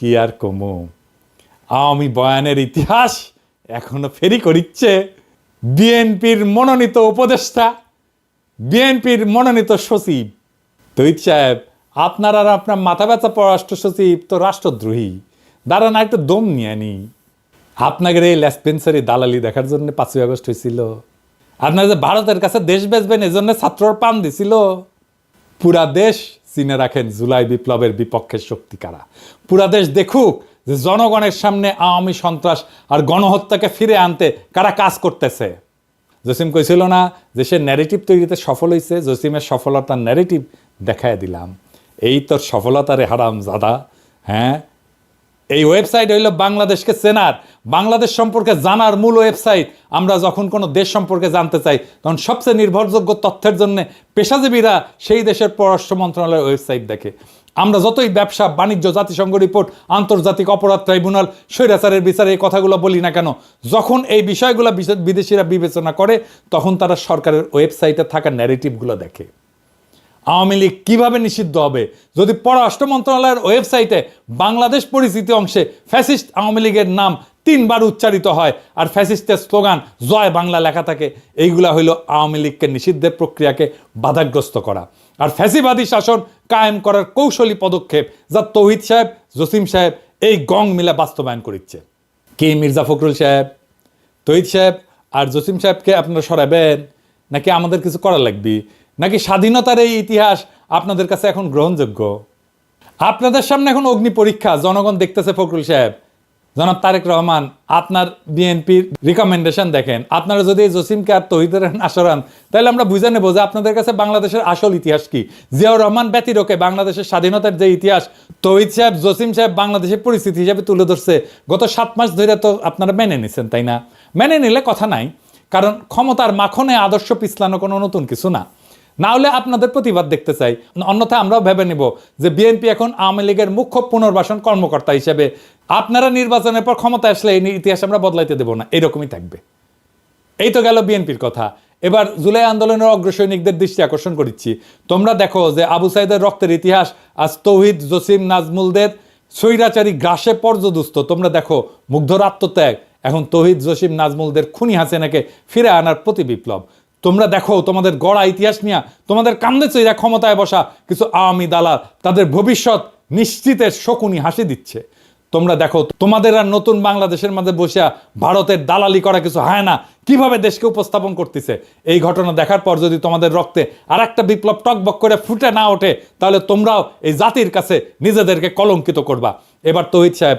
কি আর কমু? আওয়ামী বয়ানের ইতিহাস এখনও ফেরি করিচ্ছে। বিএনপির মনোনীত উপদেষ্টা, বিএনপির মনোনীত সচিব। তৈত সাহেব, আপনার আর আপনার মাথা ব্যথা পররাষ্ট্র সচিব তো রাষ্ট্রদ্রোহী। দাঁড়ান একটু দম নিয়ে নি। আপনাকে এই লেসপেন্সারি দালালি দেখার জন্য পাঁচই আগস্ট হয়েছিল। আপনার যে ভারতের কাছে দেশ বেচবেন, এজন্য ছাত্রর পান দিছিল। পুরা দেশ চিনে রাখেন জুলাই বিপ্লবের বিপক্ষে শক্তি কারা। পুরা দেশ দেখুক যে জনগণের সামনে আওয়ামী সন্ত্রাস আর গণহত্যাকে ফিরে আনতে কারা কাজ করতেছে। জসিম কইছিল না যে সে ন্যারেটিভ তৈরিতে সফল হয়েছে জসিমের সফলতার ন্যারেটিভ দেখায় দিলাম। এই তোর সফলতারে হারাম জাদা হ্যাঁ? এই ওয়েবসাইট হইল বাংলাদেশকে চেনার বাংলাদেশ সম্পর্কে জানার মূল ওয়েবসাইট, আমরা যখন কোনো দেশ সম্পর্কে জানতে চাই, তখন সবচেয়ে নির্ভরযোগ্য তথ্যের জন্য পেশাজীবীরা সেই দেশের পররাষ্ট্র মন্ত্রণালয়ের ওয়েবসাইট দেখে। আমরা যতই ব্যবসা, বাণিজ্য, জাতিসংঘ রিপোর্ট, আন্তর্জাতিক অপরাধ ট্রাইব্যুনাল, স্বৈরাচারের বিচারে এই কথাগুলো বলি না কেন, যখন এই বিষয়গুলো বিদেশিরা বিবেচনা করে, তখন তারা সরকারের ওয়েবসাইটে থাকা ন্যারেটিভগুলো দেখে। আওয়ামী লীগ কীভাবে নিষিদ্ধ হবে? যদি পররাষ্ট্র মন্ত্রণালয়ের ওয়েবসাইটে বাংলাদেশ পরিচিতি অংশে ফ্যাসিস্ট আওয়ামী লীগের নাম তিনবার উচ্চারিত হয়। আর ফ্যাসিস্টের স্লোগান, জয় বাংলা লেখা থাকে। এইগুলা হইল আওয়ামী লীগকে নিষিদ্ধের প্রক্রিয়াকে বাধাগ্রস্ত করা। আর ফ্যাসিবাদী শাসন কায়েম করার কৌশলী পদক্ষেপ যা তৌহিদ সাহেব, জসিম সাহেব এই গং মিলে বাস্তবায়ন করিচ্ছে। কে মির্জা ফখরুল সাহেব? তৈদ সাহেব আর জসিম সাহেবকে আপনারা সরাবেন? নাকি আমাদের কিছু করা লাগবে? নাকি স্বাধীনতার এই ইতিহাস আপনাদের কাছে এখন গ্রহণযোগ্য? আপনাদের সামনে এখন অগ্নি পরীক্ষা, জনগণ দেখতেছে ফখরুল সাহেব। জনাব তারেক রহমান, আপনার বিএনপির রিকমেন্ডেশন দেখেন। আপনারা যদি জসিমকে আর তহিদের আসরান, তাহলে আমরা বুঝে নেব যে আপনাদের কাছে বাংলাদেশের আসল ইতিহাস কি। জিয়াউর রহমান ব্যতিরকে বাংলাদেশের স্বাধীনতার যে ইতিহাস, তহিদ সাহেব, জসিম সাহেব বাংলাদেশের পরিস্থিতি হিসাবে তুলে ধরছে। গত সাত মাস ধরে তো আপনারা মেনে নিছেন, তাই না? মেনে নিলে কথা নাই, কারণ ক্ষমতার মাখনে আদর্শ পিছলানো কোনো নতুন কিছু না। না হলে আপনাদের প্রতিবাদ দেখতে চাই। অন্যথায় আমরাও ভেবে নেব যে বিএনপি এখন আওয়ামী লীগের মুখ্য পুনর্বাসন কর্মকর্তা হিসেবে আপনারা নির্বাচনের পর ক্ষমতা আসলে এই ইতিহাস আমরা বদলাইতে দেব না। এরকমই থাকবে। এই তো গেল বিএনপির কথা। এবার জুলাই আন্দোলনের অগ্রসৈনিকদের দৃষ্টি আকর্ষণ করিচ্ছি। তোমরা দেখো যে আবু সাইদের রক্তের ইতিহাস, আজ তৌহিদ, জসিম, নাজমুলদের স্বৈরাচারী গ্রাসে পর্যদুস্ত। তোমরা দেখো, মুগ্ধর আত্মত্যাগ, এখন তৌহিদ, জসিম, নাজমুলদের খুনি হাসিনাকে ফিরে আনার প্রতি বিপ্লব। তোমরা দেখো, তোমাদের গড়া ইতিহাস নিয়ে তোমাদের কান্দে চৈরা ক্ষমতায় বসা কিছু আওয়ামী দালাল তাদের ভবিষ্যৎ নিশ্চিতের শকুনি হাসি দিচ্ছে। তোমরা দেখো, তোমাদের আর নতুন বাংলাদেশের মাঝে বসিয়া ভারতের দালালি করা কিছু হয় না, কীভাবে দেশকে উপস্থাপন করতেছে? এই ঘটনা দেখার পর যদি তোমাদের রক্তে আর একটা বিপ্লব টকবক করে ফুটে না ওঠে, তাহলে তোমরাও এই জাতির কাছে নিজেদেরকে কলঙ্কিত করবা। এবার তহিদ সাহেব